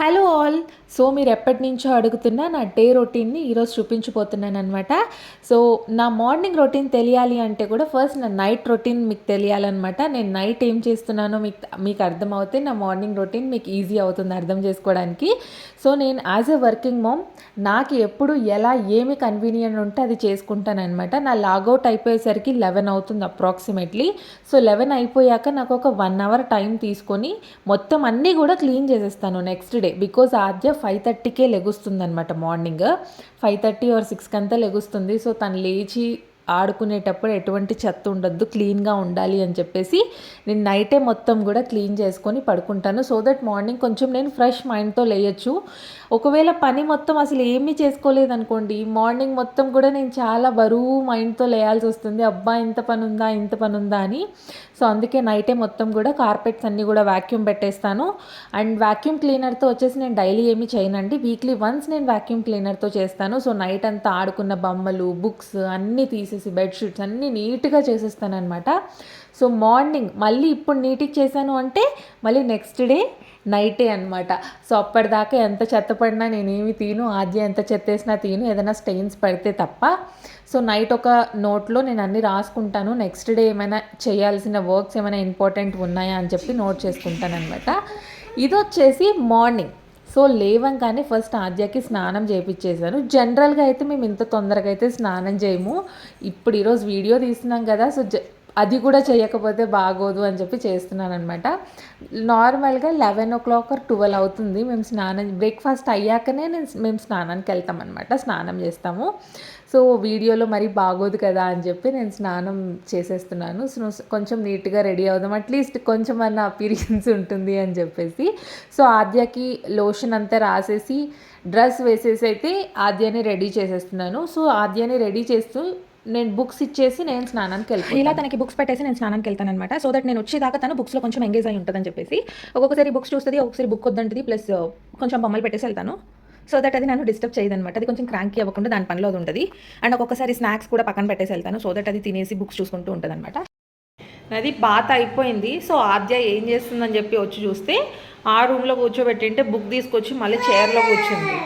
Hello all. So మీరు ఎప్పటి నుంచో అడుగుతున్న నా డే రొటీన్ని ఈరోజు చూపించిపోతున్నాను అనమాట సో నా మార్నింగ్ రొటీన్ తెలియాలి అంటే కూడా ఫస్ట్ నా నైట్ రొటీన్ మీకు తెలియాలన్నమాట. నేను నైట్ ఏం చేస్తున్నానో మీకు మీకు అర్థమవుతే నా మార్నింగ్ రొటీన్ మీకు ఈజీ అవుతుంది అర్థం చేసుకోవడానికి. సో నేను యాజ్ ఎ వర్కింగ్ మామ్ నాకు ఎప్పుడు ఎలా ఏమి కన్వీనియంట్ ఉంటే అది చేసుకుంటానమాట నా లాగౌట్ అయిపోయేసరికి లెవెన్ అవుతుంది అప్రాక్సిమేట్లీ. సో లెవెన్ అయిపోయాక నాకు ఒక వన్ అవర్ టైం తీసుకొని మొత్తం అన్నీ కూడా క్లీన్ చేసేస్తాను. Next day because Aadya five థర్టీకే లెగుస్తుంది అనమాట మార్నింగ్ ఫైవ్ థర్టీ ఆర్ సిక్స్కి అంతా లెగుస్తుంది. సో తను లేచి ఆడుకునేటప్పుడు ఎటువంటి చెత్త ఉండొద్దు క్లీన్గా ఉండాలి అని చెప్పేసి నేను నైటే మొత్తం కూడా క్లీన్ చేసుకొని పడుకుంటాను. సో దట్ మార్నింగ్ కొంచెం నేను ఫ్రెష్ మైండ్తో లేయచ్చు. ఒకవేళ పని మొత్తం అసలు ఏమీ చేసుకోలేదు అనుకోండి మార్నింగ్ మొత్తం కూడా నేను చాలా బరువు మైండ్తో లేయాల్సి వస్తుంది. అబ్బా ఇంత పని ఉందా ఇంత పని ఉందా అని. సో అందుకే నైటే మొత్తం కూడా కార్పెట్స్ అన్నీ కూడా వ్యాక్యూమ్ పెట్టేస్తాను. అండ్ వాక్యూమ్ క్లీనర్తో వచ్చేసి నేను డైలీ ఏమీ చేయనండి. వీక్లీ వన్స్ నేను వాక్యూమ్ క్లీనర్తో చేస్తాను. సో నైట్ అంతా ఆడుకున్న బొమ్మలు బుక్స్ అన్నీ తీసేసి బెడ్షీట్స్ అన్నీ నీట్గా చేసేస్తాను అనమాట సో మార్నింగ్ మళ్ళీ ఇప్పుడు నీట్గా చేశాను అంటే మళ్ళీ నెక్స్ట్ డే నైటే అనమాట సో అప్పటిదాకా ఎంత చెత్త పడినా నేనేమి తీను ఆద్య ఎంత చెత్త వేసినా తీను ఏదైనా స్టెయిన్స్ పడితే తప్ప. సో నైట్ ఒక నోట్లో నేను అన్నీ రాసుకుంటాను. నెక్స్ట్ డే ఏమైనా చేయాల్సిన వర్క్స్ ఏమైనా ఇంపార్టెంట్ ఉన్నాయా అని చెప్పి నోట్ చేసుకుంటాను అనమాట ఇది వచ్చేసి మార్నింగ్. సో లేవంగానే ఫస్ట్ ఆద్యకి స్నానం చేయించేసాను జనరల్గా అయితే మేము ఇంత తొందరగా అయితే స్నానం చేయము. ఇప్పుడు ఈరోజు వీడియో తీస్తున్నాం కదా సో అది కూడా చేయకపోతే బాగోదు అని చెప్పి చేస్తున్నాను అనమాట నార్మల్గా eleven o'clock or twelve అవుతుంది. మేము స్నానం బ్రేక్ఫాస్ట్ అయ్యాకనే నేను మేము స్నానానికి వెళ్తాం అనమాట స్నానం చేస్తాము. సో వీడియోలో మరి బాగోదు కదా అని చెప్పి నేను స్నానం చేసేస్తున్నాను. సో కొంచెం నీట్గా రెడీ అవుదాం. అట్లీస్ట్ కొంచెం అన్న అపీరియన్స్ ఉంటుంది అని చెప్పేసి. సో ఆద్యకి లోషన్ అంతా రాసేసి డ్రెస్ వేసేసి అయితే ఆద్యని రెడీ చేసేస్తున్నాను. సో ఆద్యని రెడీ చేస్తూ నేను బుక్స్ ఇచ్చేసి నేను స్నానానికి వెళ్తాను ఇలా తనకి బుక్స్ పెట్టేసి నేను స్నానానికి వెళ్తాను అనమాట సో దట్ నేను వచ్చేదాకా తను బుక్స్లో కొంచెం ఎంగేజ్ అయి ఉంటుందని చెప్పేసి ఒక్కొక్కసారి బుక్స్ చూస్తుంది ఒక్కొక్కసారి బుక్ వద్దంటుంది ప్లస్ uh, కొంచెం బొమ్మలు పెట్టేసి వెళ్తాను. సో దట్ అది నన్ను డిస్టర్బ్ చేయదనమాట అది కొంచెం క్రాంకీ అవ్వకుండా దాని పనిలో అది ఉంటుంది. అండ్ ఒక్కొక్కసారి స్నాక్స్ కూడా పక్కన పెట్టేసి వెళ్తాను. సో దట్ అది తినేసి బుక్స్ చూసుకుంటూ ఉంటుంది అనమాట అది పాత అయిపోయింది. సో ఆద్య ఏం చేస్తుందని చెప్పి వచ్చి చూస్తే ఆ రూమ్లో కూర్చోబెట్టింటే బుక్ తీసుకొచ్చి మళ్ళీ చైర్లో కూర్చుంది.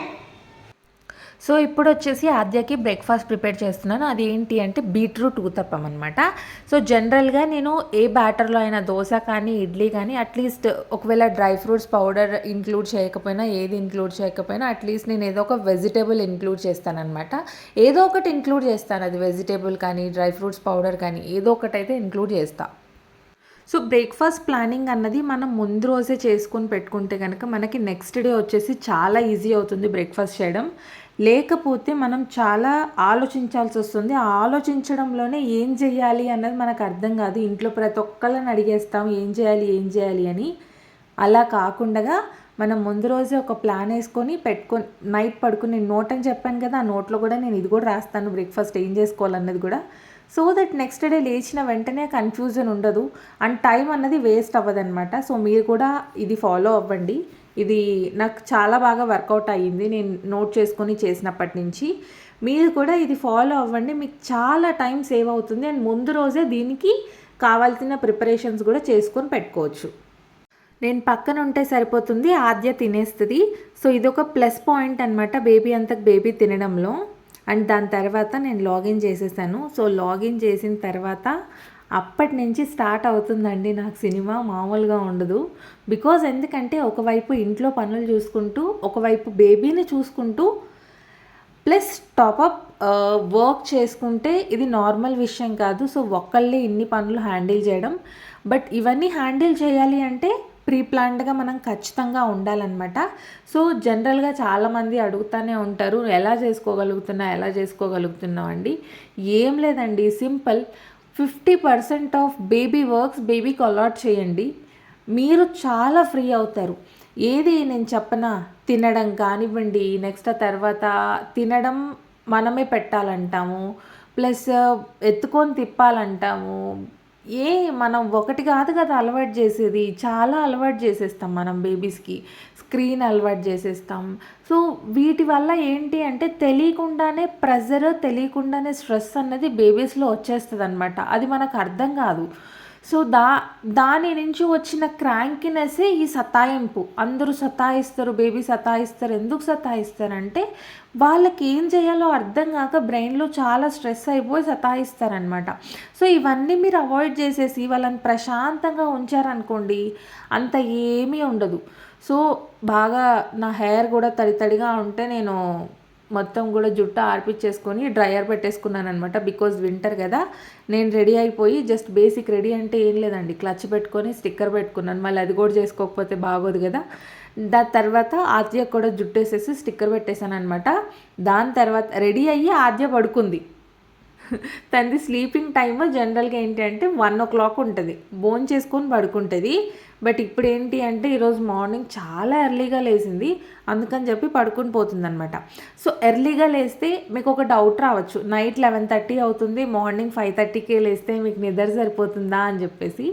సో ఇప్పుడు వచ్చేసి ఆద్యకి బ్రేక్ఫాస్ట్ ప్రిపేర్ చేస్తున్నాను. అది ఏంటి అంటే బీట్రూట్ ఊతప్పం అనమాట సో జనరల్గా నేను ఏ బ్యాటర్లో అయినా దోశ కానీ ఇడ్లీ కానీ అట్లీస్ట్ ఒకవేళ డ్రై ఫ్రూట్స్ పౌడర్ ఇంక్లూడ్ చేయకపోయినా ఏది ఇంక్లూడ్ చేయకపోయినా అట్లీస్ట్ నేను ఏదో ఒక వెజిటేబుల్ ఇంక్లూడ్ చేస్తానమాట ఏదో ఒకటి ఇంక్లూడ్ చేస్తాను. అది వెజిటేబుల్ కానీ డ్రై ఫ్రూట్స్ పౌడర్ కానీ ఏదో ఒకటి అయితే ఇంక్లూడ్ చేస్తాను సో బ్రేక్ఫాస్ట్ ప్లానింగ్ అన్నది మనం ముందు రోజే చేసుకొని పెట్టుకుంటే కనుక మనకి నెక్స్ట్ డే వచ్చేసి చాలా ఈజీ అవుతుంది బ్రేక్ఫాస్ట్ చేయడం. లేకపోతే మనం చాలా ఆలోచించాల్సి వస్తుంది. ఆ ఆలోచించడంలోనే ఏం చేయాలి అన్నది మనకు అర్థం కాదు. ఇంట్లో ప్రతి ఒక్కళ్ళని అడిగేస్తాం ఏం చేయాలి ఏం చేయాలి అని. అలా కాకుండా మనం ముందు రోజే ఒక ప్లాన్ వేసుకొని పెట్టుకొని నైట్ పడుకుని నోట్ అని చెప్పాను కదా ఆ నోట్లో కూడా నేను ఇది కూడా రాస్తాను బ్రేక్ఫాస్ట్ ఏం చేసుకోవాలన్నది కూడా. సో దట్ నెక్స్ట్ డే లేచిన వెంటనే కన్ఫ్యూజన్ ఉండదు. అండ్ టైం అన్నది వేస్ట్ అవ్వదన్నమాట. సో మీరు కూడా ఇది ఫాలో అవ్వండి. ఇది నాకు చాలా బాగా వర్కౌట్ అయ్యింది. నేను నోట్ చేసుకొని చేసినప్పటి నుంచి. మీరు కూడా ఇది ఫాలో అవ్వండి. మీకు చాలా టైం సేవ్ అవుతుంది. అండ్ ముందు రోజే దీనికి కావాల్సిన ప్రిపరేషన్స్ కూడా చేసుకొని పెట్టుకోవచ్చు. నేను పక్కన ఉంటే సరిపోతుంది. ఆద్య తినేస్తుంది. సో ఇది ఒక ప్లస్ పాయింట్ అనమాట బేబీ అంతకు బేబీ తినడంలో. అండ్ దాని తర్వాత నేను లాగిన్ చేసేసాను. సో లాగిన్ చేసిన తర్వాత అప్పటి నుంచి స్టార్ట్ అవుతుందండి నాకు సినిమా మామూలుగా ఉండదు. బికాజ్ ఎందుకంటే ఒకవైపు ఇంట్లో పనులు చూసుకుంటూ ఒకవైపు బేబీని చూసుకుంటూ ప్లస్ టాపప్ వర్క్ చేసుకుంటే ఇది నార్మల్ విషయం కాదు. సో ఒక్కళ్ళే ఇన్ని పనులు హ్యాండిల్ చేయడం. బట్ ఇవన్నీ హ్యాండిల్ చేయాలి అంటే ప్రీ ప్లాన్డ్గా మనం ఖచ్చితంగా ఉండాలన్నమాట. సో జనరల్గా చాలామంది అడుగుతూనే ఉంటారు ఎలా చేసుకోగలుగుతున్నా ఎలా చేసుకోగలుగుతున్నావు అండి. ఏం లేదండి simple. Fifty percent of baby works బేబీకి అలాట్ చేయండి. మీరు చాలా ఫ్రీ అవుతారు. ఏది నేను చెప్పనా? తినడం కానివ్వండి. నెక్స్ట్ తర్వాత తినడం మనమే పెట్టాలంటాము. ప్లస్ ఎత్తుకొని తిప్పాలంటాము. ఏ మనం ఒకటి కాదు కదా అలవాటు చేసేది. చాలా అలవాటు చేసేస్తాం మనం బేబీస్కి. స్క్రీన్ అలవాటు చేసేస్తాం. సో వీటి వల్ల ఏంటి అంటే తెలియకుండానే ప్రెజర్ తెలియకుండానే స్ట్రెస్ అన్నది బేబీస్లో వచ్చేస్తుంది అనమాట అది మనకు అర్థం కాదు. సో దా దాని నుంచి వచ్చిన క్రాంకినెస్సే ఈ సతాయింపు. అందరూ సతాయిస్తారు బేబీ సతాయిస్తారు. ఎందుకు సతాయిస్తారంటే వాళ్ళకి ఏం చేయాలో అర్థం కాక బ్రెయిన్లో చాలా స్ట్రెస్ అయిపోయి సతాయిస్తారనమాట సో ఇవన్నీ మీరు అవాయిడ్ చేసేసి వాళ్ళని ప్రశాంతంగా ఉంచారనుకోండి అంత ఏమీ ఉండదు. సో బాగా నా హెయిర్ కూడా తడి తడిగా ఉంటే నేను మొత్తం కూడా జుట్టు ఆర్పిచ్చేసుకొని డ్రయర్ పెట్టేసుకున్నాను అనమాట బికాజ్ వింటర్ కదా. నేను రెడీ అయిపోయి జస్ట్ బేసిక్ రెడీ అంటే ఏం లేదండి. క్లచ్ పెట్టుకొని స్టిక్కర్ పెట్టుకున్నాను. మళ్ళీ అది కూడా చేసుకోకపోతే బాగోదు కదా. దాని తర్వాత ఆద్య కూడా జుట్టు వేసేసి స్టిక్కర్ పెట్టేశాను అనమాట దాని తర్వాత రెడీ అయ్యి ఆద్య పడుకుంది. తనది స్లీపింగ్ టైమ్ జనరల్గా ఏంటి అంటే వన్ ఓ క్లాక్ ఉంటుంది. బోన్ చేసుకొని పడుకుంటుంది. బట్ ఇప్పుడు ఏంటి అంటే ఈరోజు మార్నింగ్ చాలా ఎర్లీగా లేచింది. అందుకని చెప్పి పడుకుని పోతుందనమాట సో ఎర్లీగా లేస్తే మీకు ఒక డౌట్ రావచ్చు. నైట్ లెవెన్ థర్టీ అవుతుంది. మార్నింగ్ ఫైవ్ థర్టీకే లేస్తే మీకు నిద్ర సరిపోతుందా అని చెప్పేసి.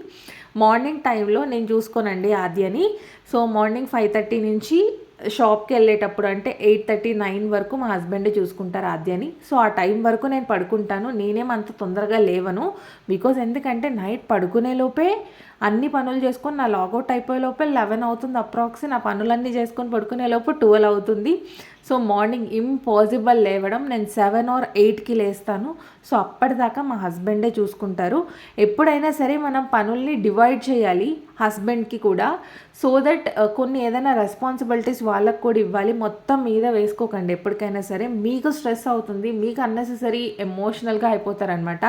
మార్నింగ్ టైంలో నేను చూసుకోనండి ఆద్యని. సో మార్నింగ్ ఫైవ్ థర్టీ నుంచి షాప్కి వెళ్ళేటప్పుడు అంటే ఎయిట్ థర్టీ నైన్ వరకు మా హస్బెండ్ చూసుకుంటారు ఆద్యని. సో ఆ టైం వరకు నేను పడుకుంటాను. నేనేం అంత తొందరగా లేవను. బికాజ్ ఎందుకంటే నైట్ పడుకునే లోపే అన్ని పనులు చేసుకొని నా లాగౌట్ అయిపోయే లోపల లెవెన్ అవుతుంది అప్రాక్స్. నా పనులన్నీ చేసుకొని పడుకునే లోపు ట్వెల్వ్ అవుతుంది. సో మార్నింగ్ ఇంపాసిబుల్ లేవడం నేను సెవెన్ ఆర్ ఎయిట్కి లేస్తాను. సో అప్పటిదాకా మా హస్బెండే చూసుకుంటారు. ఎప్పుడైనా సరే మనం పనుల్ని డివైడ్ చేయాలి హస్బెండ్కి కూడా. సో దట్ కొన్ని ఏదైనా రెస్పాన్సిబిలిటీస్ వాళ్ళకు కూడా ఇవ్వాలి. మొత్తం మీద వేసుకోకండి ఎప్పటికైనా సరే. మీకు స్ట్రెస్ అవుతుంది మీకు అన్నెసెసరీ ఎమోషనల్గా అయిపోతారనమాట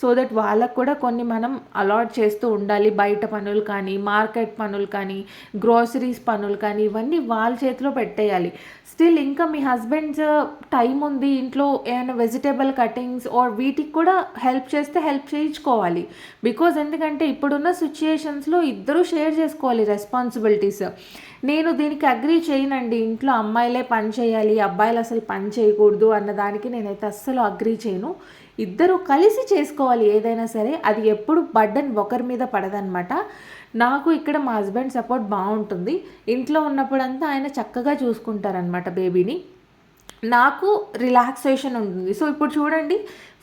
సో దట్ వాళ్ళకు కూడా కొన్ని మనం అలాట్ చేస్తూ ఉండాలి. బయట పనులు కానీ మార్కెట్ పనులు కానీ గ్రోసరీస్ పనులు కానీ ఇవన్నీ వాళ్ళ చేతిలో పెట్టేయాలి. స్టిల్ ఇంకా మీ హస్బెండ్స్ టైం ఉంది ఇంట్లో ఏమైనా వెజిటేబుల్ కటింగ్స్ ఆర్ వీటికి కూడా హెల్ప్ చేస్తే హెల్ప్ చేయించుకోవాలి. బికాజ్ ఎందుకంటే ఇప్పుడున్న సిచ్యుయేషన్స్లో ఇద్దరూ షేర్ చేసుకోవాలి రెస్పాన్సిబిలిటీస్. నేను దీనికి అగ్రీ చేయనండి. ఇంట్లో అమ్మాయిలే పని చేయాలి అబ్బాయిలు అసలు పని చేయకూడదు అన్న దానికి నేనైతే అస్సలు అగ్రీ చేయను. ఇద్దరు కలిసి చేసుకోవాలి ఏదైనా సరే అది ఎప్పుడు బర్డన్ ఒకరి మీద పడదనమాట నాకు ఇక్కడ మా హస్బెండ్ సపోర్ట్ బాగుంటుంది. ఇంట్లో ఉన్నప్పుడంతా ఆయన చక్కగా చూసుకుంటారనమాట బేబీని. నాకు రిలాక్సేషన్ ఉంటుంది. సో ఇప్పుడు చూడండి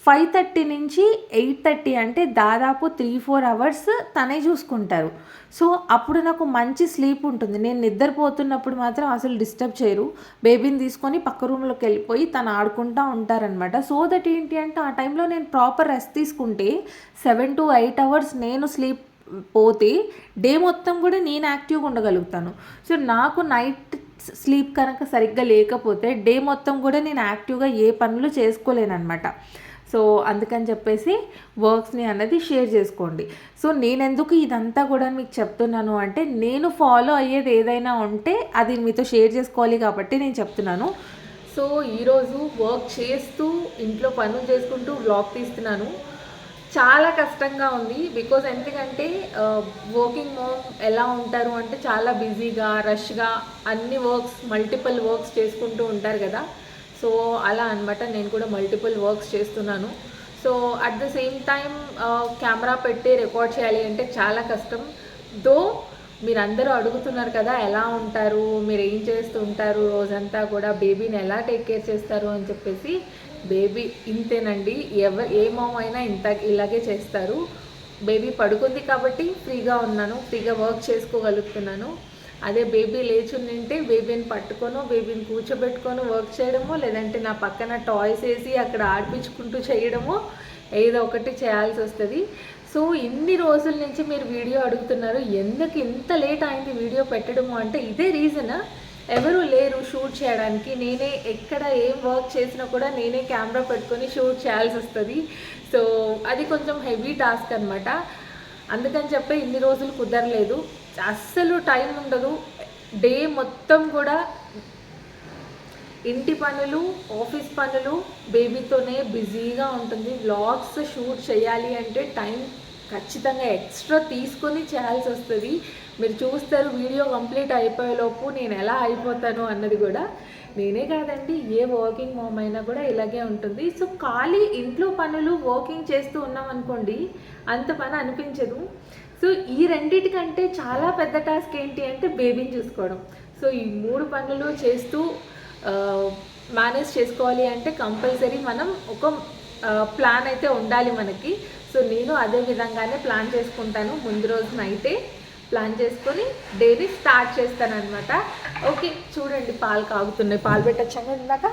ఫైవ్ థర్టీ నుంచి ఎయిట్ థర్టీ అంటే దాదాపు త్రీ ఫోర్ అవర్స్ తనే చూసుకుంటారు. సో అప్పుడు నాకు మంచి స్లీప్ ఉంటుంది. నేను నిద్రపోతున్నప్పుడు మాత్రం అసలు డిస్టర్బ్ చేయరు. బేబీని తీసుకొని పక్క రూమ్లోకి వెళ్ళిపోయి తను ఆడుకుంటూ ఉంటారనమాట సో దట్ ఏంటి అంటే ఆ టైంలో నేను ప్రాపర్ రెస్ట్ తీసుకుంటే సెవెన్ టు ఎయిట్ అవర్స్ నేను స్లీప్ పోతే డే మొత్తం కూడా నేను యాక్టివ్గా ఉండగలుగుతాను. సో నాకు నైట్ స్లీప్ కనుక సరిగ్గా లేకపోతే డే మొత్తం కూడా నేను యాక్టివ్గా ఏ పనులు చేసుకోలేనమాట సో అందుకని చెప్పేసి వర్క్స్ని అన్నది షేర్ చేసుకోండి. సో నేను ఎందుకు ఇదంతా కూడా మీకు చెప్తున్నాను అంటే నేను ఫాలో అయ్యేది ఏదైనా ఉంటే అది మీతో షేర్ చేసుకోవాలి కాబట్టి నేను చెప్తున్నాను. సో ఈరోజు వర్క్ చేస్తూ ఇంట్లో పనులు చేసుకుంటూ వ్లాగ్ తీస్తున్నాను. చాలా కష్టంగా ఉంది బికాజ్ ఎందుకంటే వర్కింగ్ మోమ్ ఎలా ఉంటారు అంటే చాలా బిజీగా రష్గా అన్ని వర్క్స్ మల్టిపుల్ వర్క్స్ చేసుకుంటూ ఉంటారు కదా. సో అలా అనమాట నేను కూడా మల్టిపుల్ వర్క్స్ చేస్తున్నాను. So at the same time camera పెట్టి రికార్డ్ చేయాలి అంటే చాలా కష్టం. దో మీరందరూ అడుగుతున్నారు కదా ఎలా ఉంటారు? మీరు ఏం చేస్తుంటారు? రోజంతా కూడా బేబీని ఎలా టేక్ కేర్ చేస్తారు అని చెప్పేసి బేబీ ఇంతేనండి. ఎవరు ఏ మామ అయినా ఇంత ఇలాగే చేస్తారు. బేబీ పడుకుంది కాబట్టి ఫ్రీగా ఉన్నాను ఫ్రీగా వర్క్ చేసుకోగలుగుతున్నాను. అదే బేబీ లేచి ఉంటే బేబీని పట్టుకొను బేబీని కూర్చోబెట్టుకొని వర్క్ చేయడమో లేదంటే నా పక్కన టాయ్స్ వేసి అక్కడ ఆడిపించుకుంటూ చేయడమో ఏదో ఒకటి చేయాల్సి వస్తుంది. సో ఇన్ని రోజుల నుంచి మీరు వీడియో అడుగుతున్నారు ఎందుకు ఇంత లేట్ అయింది వీడియో పెట్టడము అంటే ఇదే రీజన్ ఎవరు లేరు షూట్ చేయడానికి నేనే ఎక్కడ ఏం వర్క్ చేసినా కూడా నేనే కెమెరా పెట్టుకొని షూట్ చేయాల్సి వస్తుంది. సో అది కొంచెం హెవీ టాస్క్ అనమాట అందుకని చెప్పి ఇన్ని రోజులు కుదరలేదు. అస్సలు టైం ఉండదు. డే మొత్తం కూడా ఇంటి పనులు ఆఫీస్ పనులు బేబీతోనే బిజీగా ఉంటుంది. వ్లాగ్స్ షూట్ చేయాలి అంటే టైం ఖచ్చితంగా ఎక్స్ట్రా తీసుకొని చేయాల్సి వస్తుంది. మీరు చూస్తారు వీడియో కంప్లీట్ అయిపోయేలోపు నేను ఎలా అయిపోతాను అన్నది కూడా నేనే కాదండి ఏ వర్కింగ్ మామ్ అయినా కూడా ఇలాగే ఉంటుంది. సో ఖాళీ ఇంట్లో పనులు వర్కింగ్ చేస్తూ ఉన్నాం అనుకోండి అంత పని అనిపించదు. సో ఈ రెండిటికంటే చాలా పెద్ద టాస్క్ ఏంటి అంటే బేబీని చూసుకోవడం. సో ఈ మూడు పనులు చేస్తూ మేనేజ్ చేసుకోవాలి అంటే కంపల్సరీ మనం ఒక ప్లాన్ అయితే ఉండాలి మనకి. సో నేను అదే విధంగానే ప్లాన్ చేసుకుంటాను. ముందు రోజునైతే ప్లాన్ చేసుకొని డైలీ స్టార్ట్ చేస్తాను అనమాట ఓకే చూడండి పాలు కాగుతున్నాయి. పాలు పెట్టచ్చాను ఇందాక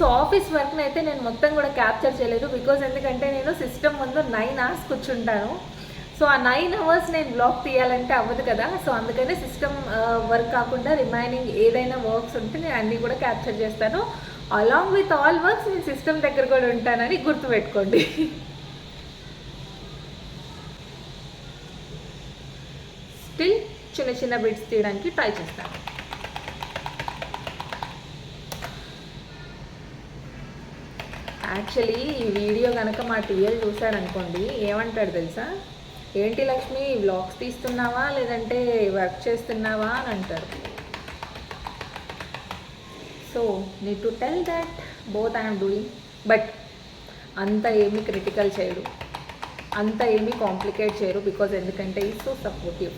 సో ఆఫీస్ వర్క్ని అయితే నేను మొత్తం కూడా క్యాప్చర్ చేయలేదు బికాజ్ ఎందుకంటే నేను సిస్టమ్ ముందు నైన్ అవర్స్ కూర్చుంటాను. సో ఆ నైన్ అవర్స్ నేను బ్లాక్ తీయాలంటే అవ్వదు కదా. సో అందుకనే సిస్టమ్ వర్క్ కాకుండా రిమైనింగ్ ఏదైనా వర్క్స్ ఉంటే నేను అన్నీ కూడా క్యాప్చర్ చేస్తాను. అలాంగ్ విత్ ఆల్ వర్క్స్ నేను సిస్టమ్ దగ్గర కూడా ఉంటానని గుర్తుపెట్టుకోండి స్టిల్ చిన్న చిన్న బిట్స్ తీయడానికి ట్రై చేస్తాను. యాక్చువల్లీ ఈ వీడియో కనుక మా టీఎల్ చూశాడనుకోండి ఏమంటాడు తెలుసా? ఏంటి లక్ష్మి వ్లాగ్స్ తీస్తున్నావా? లేదంటే వర్క్ చేస్తున్నావా? అని అంటారు so need to tell that both I'm doing but అంత ఏమీ క్రిటికల్ చేయడు. అంత ఏమీ కాంప్లికేట్ చేయరు బికాజ్ ఎందుకంటే ఈ సో సపోర్టివ్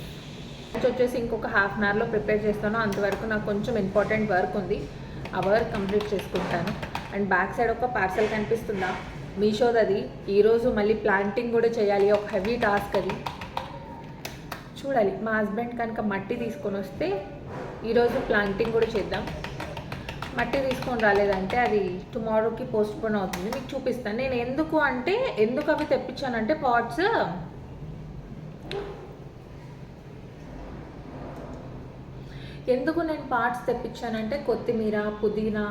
వచ్చేసి ఇంకొక హాఫ్ అన్ అవర్లో ప్రిపేర్ చేస్తాను. అంతవరకు నాకు కొంచెం ఇంపార్టెంట్ వర్క్ ఉంది. అవర్ కంప్లీట్ చేసుకుంటాను. అండ్ బ్యాక్ సైడ్ ఒక పార్సల్ కనిపిస్తుందా? మీషోది అది ఈరోజు మళ్ళీ ప్లాంటింగ్ కూడా చేయాలి. ఒక హెవీ టాస్క్ అది. చూడాలి. మా హస్బెండ్ కనుక మట్టి తీసుకొని వస్తే ఈరోజు ప్లాంటింగ్ కూడా చేద్దాం. మట్టి తీసుకొని రాలేదంటే అది టుమారోకి పోస్ట్పోన్ అవుతుంది. మీకు చూపిస్తాను. నేను ఎందుకు అంటే ఎందుకు అవి తెప్పించానంటే పాట్స్ ఎందుకు నేను పార్ట్స్ తెప్పించానంటే కొత్తిమీర పుదీనా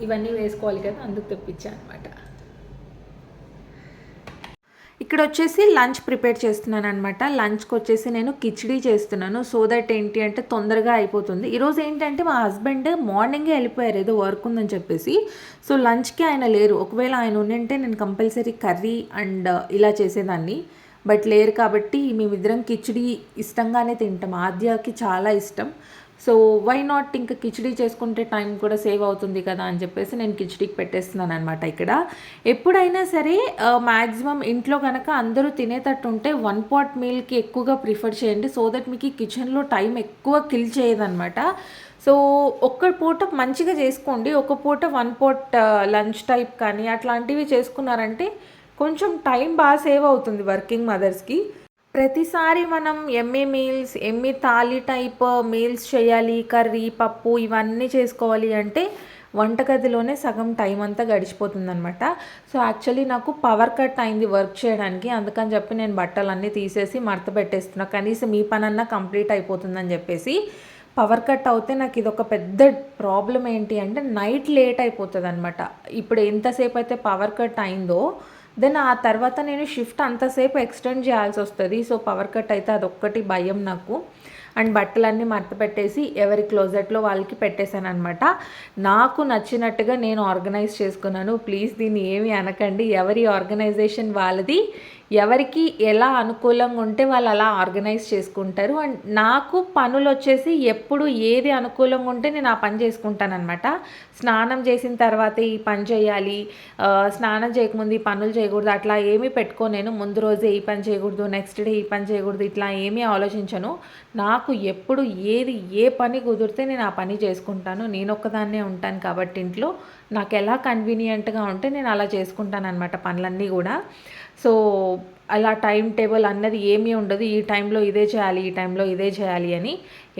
ఇవన్నీ వేసుకోవాలి కదా అందుకు తెప్పించాను అనమాట ఇక్కడ వచ్చేసి లంచ్ ప్రిపేర్ చేస్తున్నాను అనమాట లంచ్కి వచ్చేసి నేను కిచిడీ చేస్తున్నాను. సో దట్ ఏంటి అంటే తొందరగా అయిపోతుంది. ఈరోజు ఏంటంటే మా హస్బెండ్ మార్నింగే వెళ్ళిపోయారు. ఏదో వర్క్ ఉందని చెప్పేసి. సో లంచ్కి ఆయన లేరు. ఒకవేళ ఆయన ఉండింటే నేను కంపల్సరీ కర్రీ అండ్ ఇలా చేసేదాన్ని. బట్ లేరు కాబట్టి మేమిద్దరం కిచిడి ఇష్టంగానే తింటాం. ఆద్యకి చాలా ఇష్టం. సో వై నాట్ ఇంకా కిచిడీ చేసుకుంటే టైం కూడా సేవ్ అవుతుంది కదా అని చెప్పేసి నేను కిచిడీకి పెట్టేస్తున్నాను అనమాట ఇక్కడ. ఎప్పుడైనా సరే మ్యాక్సిమం ఇంట్లో కనుక అందరూ తినేటట్టు ఉంటే వన్ పాట్ మీల్కి ఎక్కువగా ప్రిఫర్ చేయండి. సో దట్ మీకు కిచెన్లో టైం ఎక్కువ కిల్ చేయదనమాట సో ఒక్క పూట మంచిగా చేసుకోండి. ఒక పూట వన్ పాట్ లంచ్ టైప్ కానీ అట్లాంటివి చేసుకున్నారంటే కొంచెం టైం బాగా సేవ్ అవుతుంది వర్కింగ్ మదర్స్కి ప్రతిసారి మనం ఎమ్మి మీల్స్ ఎమ్మి తాలి టైప్ మీల్స్ చేయాలి కర్రీ పప్పు ఇవన్నీ చేసుకోవాలి అంటే వంటగదిలోనే సగం టైం అంతా గడిచిపోతుంది అనమాట సో యాక్చువల్లీ నాకు పవర్ కట్ అయింది వర్క్ చేయడానికి. అందుకని చెప్పి నేను బట్టలన్నీ తీసేసి మడత పెట్టేస్తున్నా. కనీసం ఈ పనన్నా కంప్లీట్ అయిపోతుందని చెప్పేసి పవర్ కట్ అవుతే నాకు ఇది ఒక పెద్ద ప్రాబ్లం ఏంటి అంటే నైట్ లేట్ అయిపోతుంది అనమాట ఇప్పుడు ఎంతసేపు అయితే పవర్ కట్ అయిందో దెన్ ఆ తర్వాత నేను షిఫ్ట్ అంతసేపు ఎక్స్టెండ్ చేయాల్సి వస్తుంది. సో పవర్ కట్ అయితే అదొక్కటి భయం నాకు. అండ్ బట్టలన్నీ మడత పెట్టేసి ఎవరి క్లోజెట్లో వాళ్ళకి పెట్టేశాను అనమాట నాకు నచ్చినట్టుగా నేను ఆర్గనైజ్ చేసుకున్నాను. ప్లీజ్ దీన్ని ఏమి అనకండి. ఎవరి ఆర్గనైజేషన్ వాళ్ళది ఎవరికి ఎలా అనుకూలంగా ఉంటే వాళ్ళు అలా ఆర్గనైజ్ చేసుకుంటారు. అండ్ నాకు పనులు వచ్చేసి ఎప్పుడు ఏది అనుకూలంగా ఉంటే నేను ఆ పని చేసుకుంటానమాట స్నానం చేసిన తర్వాత ఈ పని చేయాలి. స్నానం చేయకముందు ఈ పనులు చేయకూడదు. అట్లా ఏమీ పెట్టుకో నేను. ముందు రోజే ఈ పని చేయకూడదు. నెక్స్ట్ డే ఈ పని చేయకూడదు. ఇట్లా ఏమీ ఆలోచించను. నాకు ఎప్పుడు ఏది ఏ పని కుదిరితే నేను ఆ పని చేసుకుంటాను. నేను ఒక్కదాన్నే ఉంటాను కాబట్టి ఇంట్లో. నాకు ఎలా కన్వీనియంట్గా ఉంటే నేను అలా చేసుకుంటాను అనమాట పనులన్నీ కూడా. సో అలా టైం టేబుల్ అన్నది ఏమీ ఉండదు. ఈ టైంలో ఇదే చేయాలి ఈ టైంలో ఇదే చేయాలి అని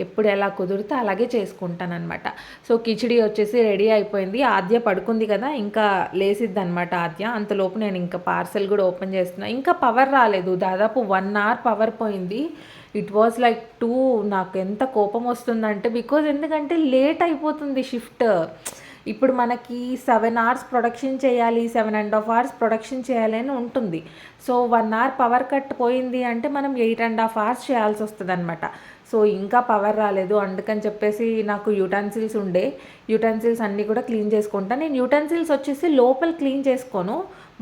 ఎప్పుడు ఎలా కుదిరితే అలాగే చేసుకుంటాను అనమాట సో కిచిడి వచ్చేసి రెడీ అయిపోయింది. ఆద్య పడుకుంది కదా ఇంకా లేసిద్ది అనమాట ఆద్య. అంతలోపు నేను ఇంకా పార్సల్ కూడా ఓపెన్ చేస్తున్నా. ఇంకా పవర్ రాలేదు. దాదాపు వన్ అవర్ పవర్ పోయింది. It was like too. నాకు ఎంత కోపం వస్తుందంటే బికాజ్ ఎందుకంటే లేట్ అయిపోతుంది షిఫ్ట్. ఇప్పుడు మనకి సెవెన్ అవర్స్ ప్రొడక్షన్ చేయాలి seven and half hours production చేయాలి అని ఉంటుంది. So one hour power cut పోయింది అంటే మనం ఎయిట్ అండ్ హాఫ్ అవర్స్ చేయాల్సి వస్తుంది అనమాట సో ఇంకా పవర్ రాలేదు. అందుకని చెప్పేసి నాకు యూటెన్సిల్స్ ఉండే. యూటెన్సిల్స్ అన్నీ కూడా క్లీన్ చేసుకుంటాను నేను యూటెన్సిల్స్ వచ్చేసి లోపల క్లీన్ చేసుకోను.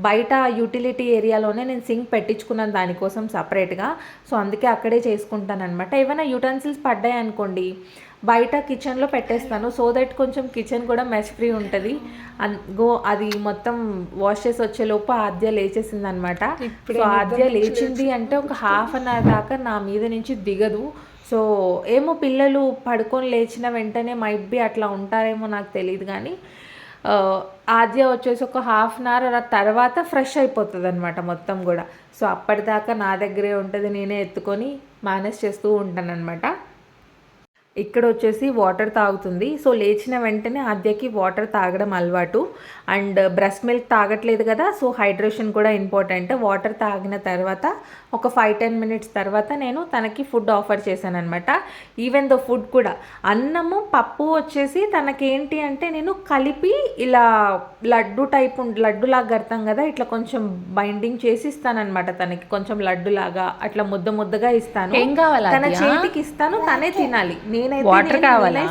బయట యూటిలిటీ ఏరియాలోనే నేను సింక్ పెట్టించుకున్నాను దానికోసం సపరేట్గా సో అందుకే అక్కడే చేసుకుంటాను అనమాట ఏమైనా యూటెన్సిల్స్ పడ్డాయి అనుకోండి బయట కిచెన్లో పెట్టేస్తాను. సో దట్ కొంచెం కిచెన్ కూడా మెస్ ఫ్రీ ఉంటుంది. గో అది మొత్తం వాష్ చేసి వచ్చేలోపు ఆద్య లేచేసింది అనమాట సో ఆద్య లేచింది అంటే ఒక హాఫ్ అన్ అవర్ దాకా నా మీద నుంచి దిగదు. సో ఏమో పిల్లలు పడుకొని లేచిన వెంటనే మైట్ బి అట్లా ఉంటారేమో నాకు తెలియదు కానీ ఆద్య వచ్చేసి ఒక హాఫ్ అన్ అవర్ తర్వాత ఫ్రెష్ అయిపోతుంది అనమాట మొత్తం కూడా. సో అప్పటిదాకా నా దగ్గరే ఉంటుంది నేనే ఎత్తుకొని మేనేజ్ చేస్తూ ఉంటాను అనమాట ఇక్కడ వచ్చేసి వాటర్ తాగుతుంది. సో లేచిన వెంటనే ఆద్యకి వాటర్ తాగడం అలవాటు. అండ్ బ్రెస్ట్ మిల్క్ తాగట్లేదు కదా సో హైడ్రేషన్ కూడా ఇంపార్టెంట్. వాటర్ తాగిన తర్వాత ఒక ఫైవ్ టెన్ మినిట్స్ తర్వాత నేను తనకి ఫుడ్ ఆఫర్ చేశాను అనమాట ఈవెన్ దో ఫుడ్ కూడా. అన్నము పప్పు వచ్చేసి తనకేంటి అంటే నేను కలిపి ఇలా లడ్డు టైప్ ఉం- లడ్డులాగా కడతాం కదా ఇట్లా కొంచెం బైండింగ్ చేసి ఇస్తానన్నమాట తనకి. కొంచెం లడ్డులాగా అట్లా ముద్ద ముద్దగా ఇస్తాను. ఏం కావాలి తన? చేతికి ఇస్తాను తనే తినాలి. నేనైతే నేను కావాలా?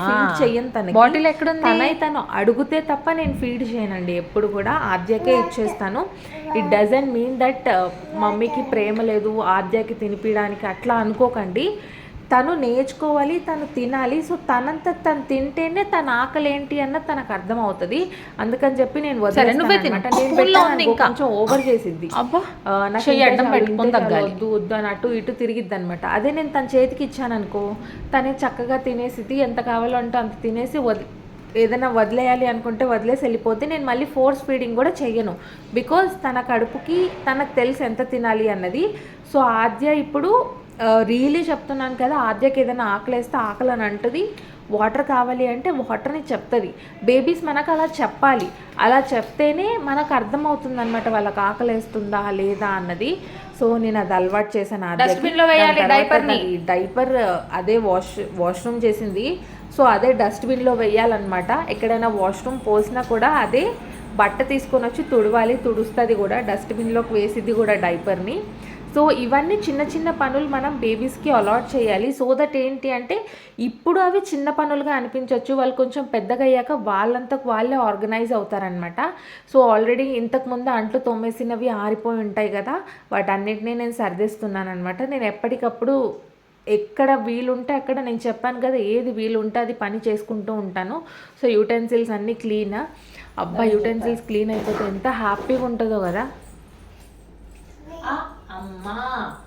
తనకి? తనై తను అడిగితే తప్ప నేను ఫీడ్ చేయనండి. ఎప్పుడు కూడా ఆద్యకే ఇచ్చేస్తాను. ఇట్ డజంట్ మీన్ దట్ మమ్మీకి ప్రేమ లేదు ఆద్యకి తినిపించడానికి అట్లా అనుకోకండి. తను నేర్చుకోవాలి తను తినాలి. సో తనంత తను తింటేనే తన ఆకలి ఏంటి అన్నది తనకు అర్థం అవుతుంది అందుకని చెప్పి నేను. కొంచెం ఓవర్ చేసిద్ది. వద్దు వద్దు అని అటు ఇటు తిరిగిద్ది అనమాట అదే నేను తన చేతికి ఇచ్చాను అనుకో తనే చక్కగా తినేసిది ఎంత కావాలో అంటే అంత తినేసి వది ఏదైనా వదిలేయాలి అనుకుంటే వదిలేసి వెళ్ళిపోతే నేను మళ్ళీ ఫోర్స్ ఫీడింగ్ కూడా చెయ్యను. బికాజ్ తన కడుపుకి తనకు తెలుసు ఎంత తినాలి అన్నది. సో ఆద్య ఇప్పుడు రియలీ చెప్తున్నాను కదా ఆద్యకి ఏదైనా ఆకలేస్తే ఆకలి అని అంటుంది. వాటర్ కావాలి అంటే వాటర్ని చెప్తుంది. బేబీస్ మనకు అలా చెప్పాలి. అలా చెప్తేనే మనకు అర్థమవుతుంది అనమాట వాళ్ళకి ఆకలేస్తుందా లేదా అన్నది. సో నేను అది అలవాటు చేశాను ఆద్యకి. Dustbin లో వేయాలి దాని తర్వాత diaper ని. అది డైపర్ అదే వాష్ వాష్రూమ్ చేసింది. సో అదే డస్ట్బిన్లో వేయాలన్నమాట. ఎక్కడైనా వాష్రూమ్ పోసినా కూడా అదే బట్ట తీసుకొని వచ్చి తుడవాలి. తుడుస్తుంది కూడా డస్ట్బిన్లోకి వేసిద్ది కూడా డైపర్ని. సో ఇవన్నీ చిన్న చిన్న పనులు మనం బేబీస్కి అలాట్ చేయాలి. సో దట్ ఏంటి అంటే ఇప్పుడు అవి చిన్న పనులుగా అనిపించవచ్చు వాళ్ళు కొంచెం పెద్దగా అయ్యాక వాళ్ళంతకు వాళ్ళే ఆర్గనైజ్ అవుతారనమాట సో ఆల్రెడీ ఇంతకుముందు అంట్లు తోమేసినవి ఆరిపోయి ఉంటాయి కదా. వాటన్నిటినీ నేను సర్దేస్తున్నాను అనమాట నేను ఎప్పటికప్పుడు ఎక్కడ వీలుంటే అక్కడ నేను చెప్పాను కదా ఏది వీలుంటే అది పని చేసుకుంటూ ఉంటాను. సో యూటెన్సిల్స్ అన్నీ క్లీన్ అబ్బా యూటెన్సిల్స్ క్లీన్ అయిపోతే ఎంత హ్యాపీగా ఉంటుందో కదా. అమ్మా.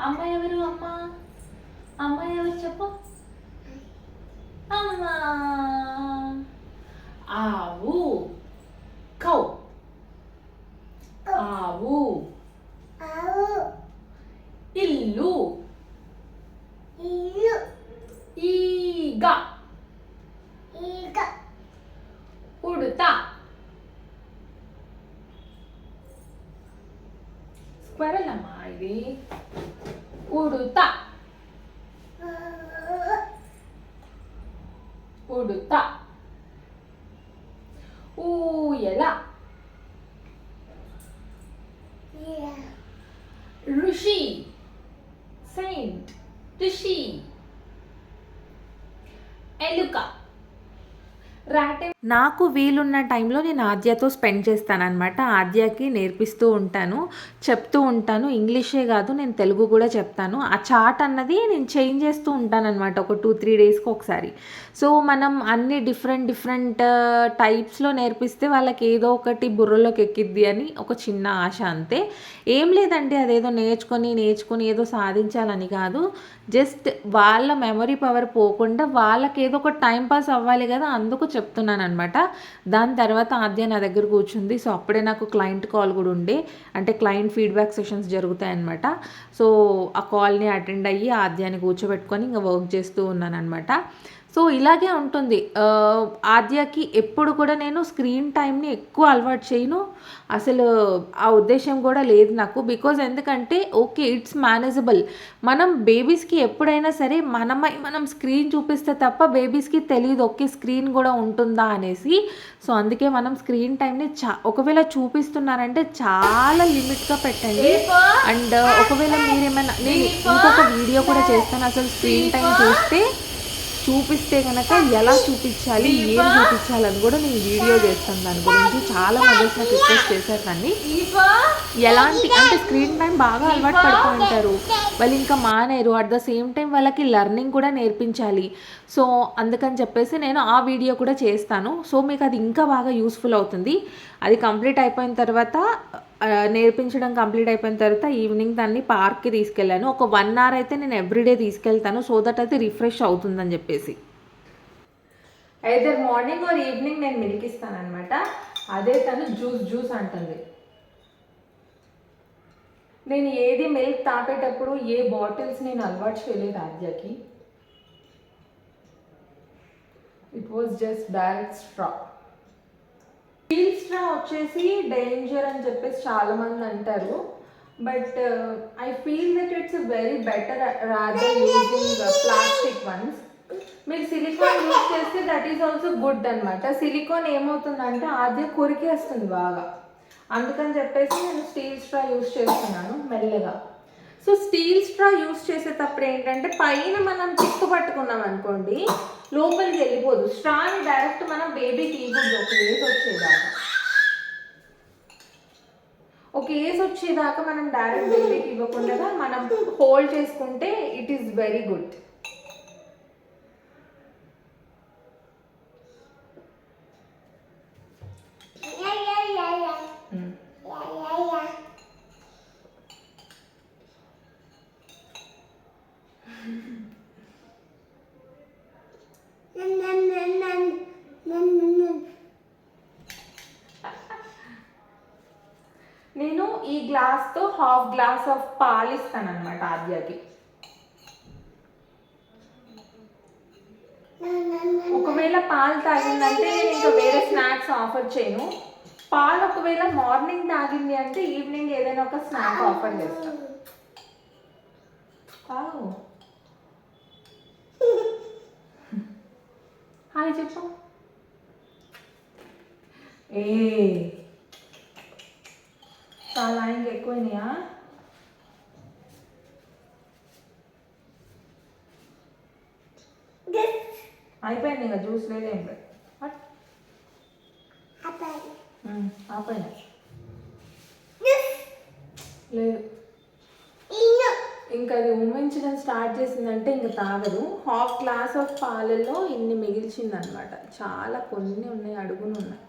అమ్మ ఎవరు అమ్మా? అమ్మ ఎవరు చెప్పు. అమ్మా. ఆవు. కౌ. ఆవు. ఇల్లు. ఈగ. be నాకు వీలున్న టైంలో నేను ఆద్యతో స్పెండ్ చేస్తానన్నమాట. ఆద్యకి నేర్పిస్తూ ఉంటాను చెప్తూ ఉంటాను. ఇంగ్లీషే కాదు నేను తెలుగు కూడా చెప్తాను. ఆ చాట్ అన్నది నేను చేంజ్ చేస్తూ ఉంటానన్నమాట ఒక టూ త్రీ డేస్కి ఒకసారి. సో మనం అన్ని డిఫరెంట్ డిఫరెంట్ uh, టైప్స్లో నేర్పిస్తే వాళ్ళకి ఏదో ఒకటి బుర్రలోకి ఎక్కిద్ది అని ఒక చిన్న ఆశ అంతే. ఏం లేదండి అదేదో నేర్చుకొని నేర్చుకొని ఏదో సాధించాలని కాదు. జస్ట్ వాళ్ళ మెమరీ పవర్ పోకుండా వాళ్ళకి ఏదో ఒక టైం పాస్ అవ్వాలి కదా అందుకు చెప్తున్నాను అనమాట దాని తర్వాత ఆద్య నా దగ్గర కూర్చుంది. సో అప్పుడే నాకు క్లయింట్ కాల్ కూడా ఉండే. అంటే క్లయింట్ ఫీడ్బ్యాక్ సెషన్స్ జరుగుతాయి అనమాట. సో ఆ కాల్ని అటెండ్ అయ్యి ఆద్యాన్ని కూర్చోబెట్టుకొని ఇంకా వర్క్ చేస్తూ ఉన్నాను అనమాట సో ఇలాగే ఉంటుంది. ఆద్యకి ఎప్పుడు కూడా నేను స్క్రీన్ టైంని ఎక్కువ అలవాటు చేయను. అసలు ఆ ఉద్దేశం కూడా లేదు నాకు. బికాజ్ ఎందుకంటే ఓకే ఇట్స్ మేనేజబుల్. మనం బేబీస్కి ఎప్పుడైనా సరే మనమై మనం స్క్రీన్ చూపిస్తే తప్ప బేబీస్కి తెలియదు ఓకే స్క్రీన్ కూడా ఉంటుందా అనేసి. సో అందుకే మనం స్క్రీన్ టైంని చా ఒకవేళ చూపిస్తున్నారంటే చాలా లిమిట్గా పెట్టండి. అండ్ ఒకవేళ మీరేమైనా నేను ఇంకొక వీడియో కూడా చేస్తాను. అసలు స్క్రీన్ టైం చూస్తే చూపిస్తే కనుక ఎలా చూపించాలి ఏం చూపించాలి అని కూడా నేను వీడియో చేస్తాను దాని గురించి. చాలా మదర్స్ నాకు రిక్వెస్ట్ చేశారు కానీ ఎలాంటి అంటే స్క్రీన్ టైం బాగా అలవాటు పడిపోయింటారు వాళ్ళు ఇంకా మానేరు. అట్ ద సేమ్ టైం వాళ్ళకి లెర్నింగ్ కూడా నేర్పించాలి. సో అందుకని చెప్పేసి నేను ఆ వీడియో కూడా చేస్తాను. సో మీకు అది ఇంకా బాగా యూస్ఫుల్ అవుతుంది. అది కంప్లీట్ అయిపోయిన తర్వాత నేర్పించడం కంప్లీట్ అయిపోయిన తర్వాత ఈవినింగ్ దాన్ని పార్క్కి తీసుకెళ్ళాను. ఒక వన్ అవర్ అయితే నేను ఎవ్రీడే తీసుకెళ్తాను. సో దట్ అది రిఫ్రెష్ అవుతుందని చెప్పేసి. అయితే మార్నింగ్ ఆర్ ఈవినింగ్ నేను మిల్క్ ఇస్తాను అనమాట అదే తను జ్యూస్ జ్యూస్ అంటుంది. నేను ఏది మిల్క్ తాపేటప్పుడు ఏ బాటిల్స్ నేను అలవాటు చేయలేదు ఆద్యకి. It was just direct straw steel straw వచ్చేసి డేంజర్ అని చెప్పేసి చాలా మంది అంటారు but I feel that it's very better rather using plastic once మీరు సిలికాన్ యూజ్ చేస్తే దట్ ఈస్ ఆల్సో గుడ్ అనమాట సిలికాన్ ఏమవుతుందంటే ఆద్య కొరికేస్తుంది బాగా. అందుకని చెప్పేసి నేను స్టీల్ స్ట్రా యూజ్ చేస్తున్నాను మెల్లగా. సో స్టీల్ స్ట్రా యూస్ చేసేటప్పుడు ఏంటంటే పైన మనం చిక్కు పట్టుకున్నాం అనుకోండి లోపలికి వెళ్ళిపోదు. స్ట్రాని డైరెక్ట్ మనం బేబీకి ఇవ్వదు ఒక ఏజ్ వచ్చేదాకా. ఒక ఏజ్ వచ్చేదాకా మనం డైరెక్ట్ బేబీకి ఇవ్వకుండా మనం హోల్డ్ చేసుకుంటే ఇట్ ఈస్ వెరీ గుడ్ నేను ఈ గ్లాస్తో హాఫ్ గ్లాస్ ఆఫ్ పాలు ఇస్తాను అనమాట ఆద్యకి. ఒకవేళ పాలు తాగిందంటే నేను ఇంకా వేరే స్నాక్స్ ఆఫర్ చేయను. పాలు ఒకవేళ మార్నింగ్ తాగింది అంటే ఈవినింగ్ ఏదైనా ఒక స్నాక్ ఆఫర్ చేస్తాను హాయ్ చెప్పు. ఏ. చాలా ఇంకా ఎక్కువైనాయా? అయిపోయింది ఇంకా జ్యూస్ లేదు ఏం లేదు. ఆపైనా లేదు. ఇంకా అది ఉమ్మించడం స్టార్ట్ చేసిందంటే ఇంకా తాగదు. హాఫ్ గ్లాస్ ఆఫ్ పాలల్లో ఇన్ని మిగిల్చింది అనమాట చాలా కొన్ని ఉన్నాయి అడుగులు ఉన్నాయి.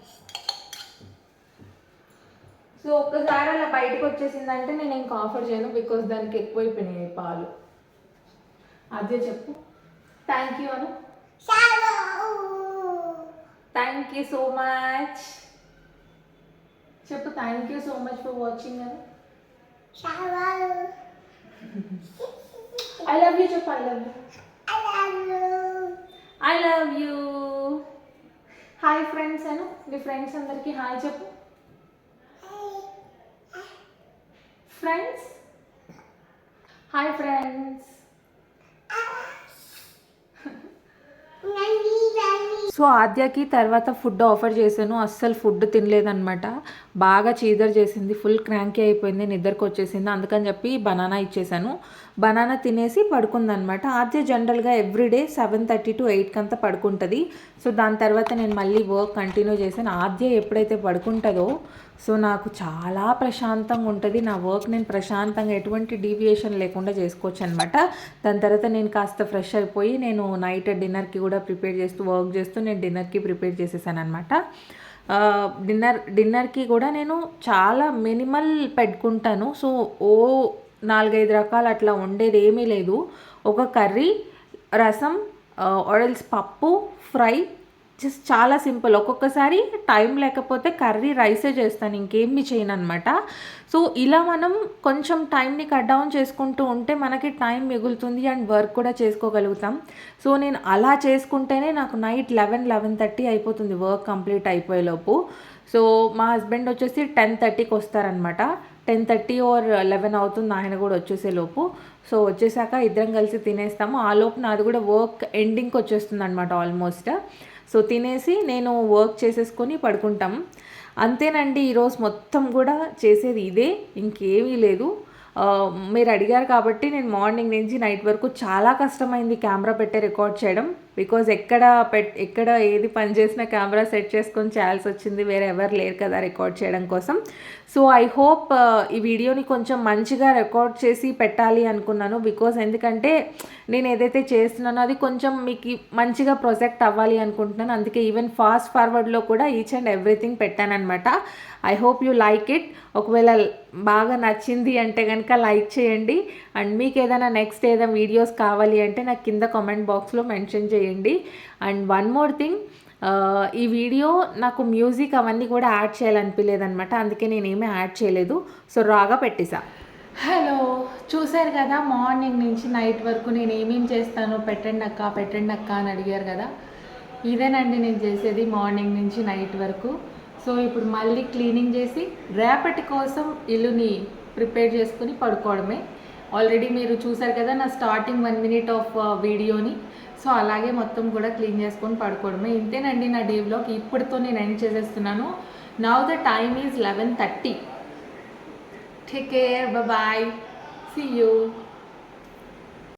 సో ఒక్కసారి అలా బయటకు వచ్చేసిందంటే నేను ఇంకా ఆఫర్ చేయను బికాస్ దానికి ఎక్కువైపోయినాయి పాలు. అదే చెప్పు. థ్యాంక్ యూ అను థ్యాంక్ యూ సో మచ్ చెప్పు thank you so much for watching అని ఐ లవ్ యూ చెప్పు I love you I love you hi friends అను నీ ఫ్రెండ్స్ అందరికీ హాయ్ చెప్పు ఫ్రెండ్స్ హాయ్ ఫ్రెండ్స్ సో ఆద్యకి తర్వాత ఫుడ్ ఆఫర్ చేశాను. అస్సలు ఫుడ్ తినలేదనమాట బాగా చీదర్ చేసింది. ఫుల్ క్రాంకీ అయిపోయింది. నిద్రకు వచ్చేసింది. అందుకని చెప్పి బనానా ఇచ్చేసాను బనానా తినేసి పడుకుందనమాట ఆద్య జనరల్గా ఎవ్రీడే సెవెన్ థర్టీ టు ఎయిట్కి అంతా పడుకుంటుంది. సో దాని తర్వాత నేను మళ్ళీ వర్క్ కంటిన్యూ చేశాను. ఆద్య ఎప్పుడైతే పడుకుంటుందో సో నాకు చాలా ప్రశాంతంగా ఉంటుంది. నా వర్క్ నేను ప్రశాంతంగా ఎటువంటి డీవియేషన్ లేకుండా చేసుకోవచ్చు అనమాట దాని తర్వాత నేను కాస్త ఫ్రెష్ అయిపోయి నేను నైట్ డిన్నర్కి కూడా ప్రిపేర్ చేస్తూ వర్క్ చేస్తూ నేను డిన్నర్కి ప్రిపేర్ చేసేసాను అనమాట డిన్నర్ డిన్నర్కి కూడా నేను చాలా మినిమల్ పెట్టుకుంటాను. సో ఓ నాలుగైదు రకాలు అట్లా ఉండేది ఏమీ లేదు. ఒక కర్రీ రసం ఆయిల్స్ పప్పు ఫ్రై జస్ట్ చాలా సింపుల్. ఒక్కొక్కసారి టైం లేకపోతే కర్రీ రైసే చేస్తాను. ఇంకేమి చేయను అనమాట సో ఇలా మనం కొంచెం టైంని కట్ డౌన్ చేసుకుంటూ ఉంటే మనకి టైం మిగులుతుంది అండ్ వర్క్ కూడా చేసుకోగలుగుతాం. సో నేను అలా చేసుకుంటేనే నాకు నైట్ లెవెన్ లెవెన్ థర్టీ అయిపోతుంది వర్క్ కంప్లీట్ అయిపోయేలోపు. సో మా హస్బెండ్ వచ్చేసి టెన్ థర్టీకి వస్తారనమాట టెన్ థర్టీ ఓర్ లెవెన్ అవుతుంది ఆయన కూడా వచ్చేసే లోపు సో వచ్చేసాక ఇద్దరం కలిసి తినేస్తాము. ఆ లోపు నాది కూడా వర్క్ ఎండింగ్కి వచ్చేస్తుంది అనమాట ఆల్మోస్ట్ సో తినేసి నేను వర్క్ చేసేసుకొని పడుకుంటాం. అంతేనండి ఈరోజు మొత్తం కూడా చేసేది ఇదే ఇంకేమీ లేదు. మీరు అడిగారు కాబట్టి నేను మార్నింగ్ నుంచి నైట్ వరకు చాలా కష్టమైంది కెమెరా పెట్టే రికార్డ్ చేయడం. బికాజ్ ఎక్కడ పెట్ ఎక్కడ ఏది పని చేసినా కెమెరా సెట్ చేసుకొని చేయాల్సి వచ్చింది వేరే ఎవరు లేరు కదా రికార్డ్ చేయడం కోసం. సో ఐ హోప్ ఈ వీడియోని కొంచెం మంచిగా రికార్డ్ చేసి పెట్టాలి అనుకున్నాను. బికాజ్ ఎందుకంటే నేను ఏదైతే చేస్తున్నానో అది కొంచెం మీకు మంచిగా ప్రొజెక్ట్ అవ్వాలి అనుకుంటున్నాను. అందుకే ఈవెన్ ఫాస్ట్ ఫార్వర్డ్లో కూడా each and everything పెట్టానమాట I hope you like it ఒకవేళ బాగా నచ్చింది అంటే కనుక లైక్ చేయండి. అండ్ మీకు ఏదైనా నెక్స్ట్ ఏదైనా వీడియోస్ కావాలి అంటే నాకు కింద కామెంట్ బాక్స్లో మెన్షన్ చేయండి. అండ్ వన్ మోర్ థింగ్ ఈ వీడియో నాకు మ్యూజిక్ అవన్నీ కూడా యాడ్ చేయాలనిపించలేదనమాట అందుకే నేనేమీ యాడ్ చేయలేదు. సో రాగా పెట్టేసా. హలో చూశారు కదా మార్నింగ్ నుంచి నైట్ వరకు నేను ఏమేం చేస్తాను? పెట్టండి అక్క పెట్టండి అక్క అని అడిగారు కదా. ఇదేనండి నేను చేసేది మార్నింగ్ నుంచి నైట్ వరకు. సో ఇప్పుడు మళ్ళీ క్లీనింగ్ చేసి రేపటి కోసం ఇల్లుని ప్రిపేర్ చేసుకుని పడుకోవడమే. ఆల్రెడీ మీరు చూసారు కదా నా స్టార్టింగ్ వన్ మినిట్ ఆఫ్ వీడియోని సో అలాగే మొత్తం కూడా క్లీన్ చేసుకొని పడుకోవడమే. ఇంతేనండి నా డే వ్లాగ్ ఇప్పటితో నేను ఎండ్ చేసేస్తున్నాను. Now the time is eleven thirty take care bye see you